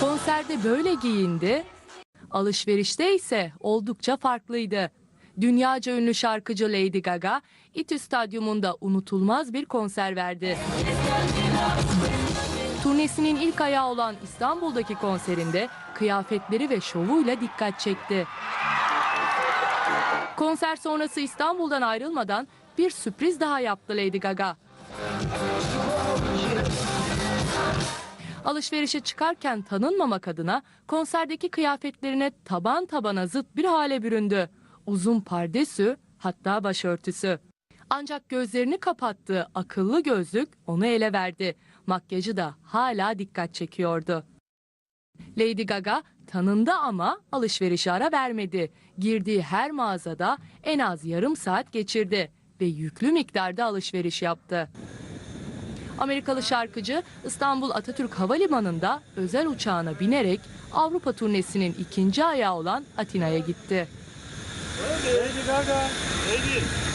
Konserde böyle giyindi, alışverişte ise oldukça farklıydı. Dünyaca ünlü şarkıcı Lady Gaga, İTÜ Stadyumunda unutulmaz bir konser verdi. Turnesinin ilk ayağı olan İstanbul'daki konserinde kıyafetleri ve şovuyla dikkat çekti. Konser sonrası İstanbul'dan ayrılmadan bir sürpriz daha yaptı Lady Gaga. Alışverişe çıkarken tanınmamak adına konserdeki kıyafetlerine taban tabana zıt bir hale büründü. Uzun pardesü hatta başörtüsü. Ancak gözlerini kapattığı akıllı gözlük onu ele verdi. Makyajı da hala dikkat çekiyordu. Lady Gaga tanındı ama alışverişe ara vermedi. Girdiği her mağazada en az yarım saat geçirdi ve yüklü miktarda alışveriş yaptı. Amerikalı şarkıcı İstanbul Atatürk Havalimanı'nda özel uçağına binerek Avrupa turnesinin ikinci ayağı olan Atina'ya gitti. Lady Gaga. Lady.